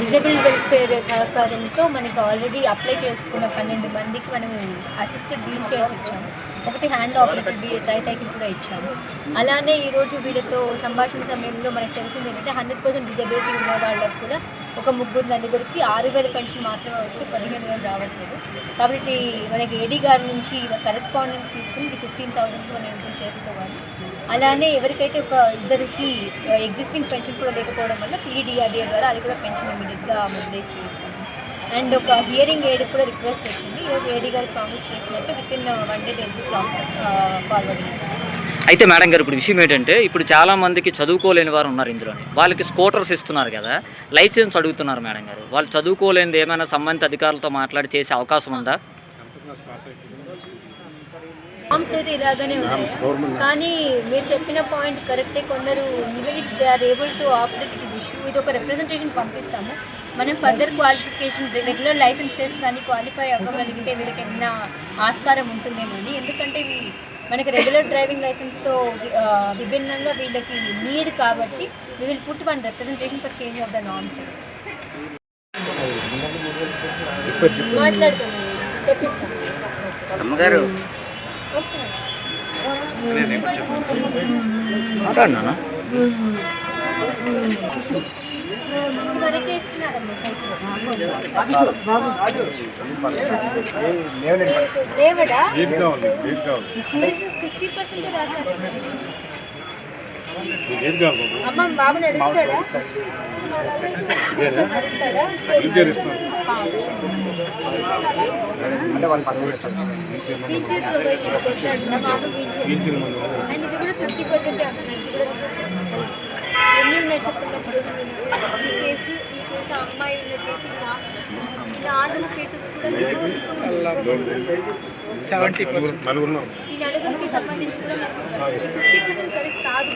Disable welfare సహకారంతో మనకి already apply చేసుకున్న పన్నెండు మందికి మనం అసిస్టెడ్ వీల్ చైర్స్ ఇచ్చాము. ఒకటి హ్యాండ్ ఆపరేటెడ్ వీ ట్రైసైకిల్ కూడా ఇచ్చాము అలానే ఈరోజు వీళ్ళతో సంభాషణ సమయంలో మనకు తెలిసింది ఏంటంటే హండ్రెడ్ పర్సెంట్ డిజబిలిటీ ఉన్న వాళ్ళకి కూడా ఒక ముగ్గురు నలుగురికి ఆరు వేల పెన్షన్ మాత్రమే వస్తే పదిహేను వేలు రావట్లేదు. కాబట్టి మనకి ఏడీ గారి నుంచి కరెస్పాండెన్స్ తీసుకుని ఇది ఫిఫ్టీన్ థౌసండ్కి మనం ఇంప్రూవ్ చేసుకోవాలి. అలానే ఎవరికైతే ఒక ఇద్దరికి uh, ఎగ్జిస్టింగ్ పెన్షన్ కూడా లేకపోవడం వల్ల పీడీఆర్డీఏ ద్వారా అది కూడా పెన్షన్ ఇమీడియట్గా మొబిలైజ్ చేస్తుంది అండ్ ఒక హియరింగ్ ఎయిడ్ కూడా రిక్వెస్ట్ వచ్చింది. ఈరోజు ఏడీ గారు ప్రామిస్ చేసినట్టు విత్ ఇన్ వన్ డే తెలిపి ఫార్వర్డింగ్ అయితే మేడం గారు ఇప్పుడు విషయం ఏంటంటే ఇప్పుడు చాలా మందికి చదువుకోలేని వారు ఉన్నారు ఇందులోని. వాళ్ళకి స్కూటర్స్ ఇస్తున్నారు కదా లైసెన్స్ అడుగుతున్నారు మేడం గారు. వాళ్ళు చదువుకోలేనిది ఏమైనా సంబంధిత అధికారులతో మాట్లాడి చేసే అవకాశం ఉందా? ఫామ్స్ అయితే ఇలాగనే ఉన్నాయి. కానీ మీరు చెప్పిన పాయింట్ కరెక్టే కొందరు even if they are able to operate it is issue ఇది ఒక రిప్రజెంటేషన్ పంపిస్తాము. మనం further qualification regular licence test కానీ క్వాలిఫై అవ్వగలిగితే వీళ్ళకి ఏమైనా ఆస్కారం ఉంటుందేమో అని. ఎందుకంటే మనకి రెగ్యులర్ డ్రైవింగ్ లైసెన్స్తో విభిన్నంగా వీళ్ళకి నీడ్ కాబట్టి we will put one representation for change of the norms మాట్లాడుతున్నాను వరకే ఇస్తున్నారమ్మా లేవడా నీట్గా ఉంది ఫిఫ్టీ పర్సెంట్ రాశారు అమ్మ బాబు నడుస్తాడా నడుస్తాడా అండ్ ఇది కూడా ఫిఫ్టీ పర్సెంట్ అంటున్నాడు ఇది కూడా ఎన్ని ఉన్నాయి చెప్పండి. కేసెస్ కూడా సెవెంటీ పర్సెంట్ నలుగురున్నాం ఈ నలుగురికి సంబంధించి కూడా ఫిఫ్టీ పర్సెంట్ కరెక్ట్ కాదు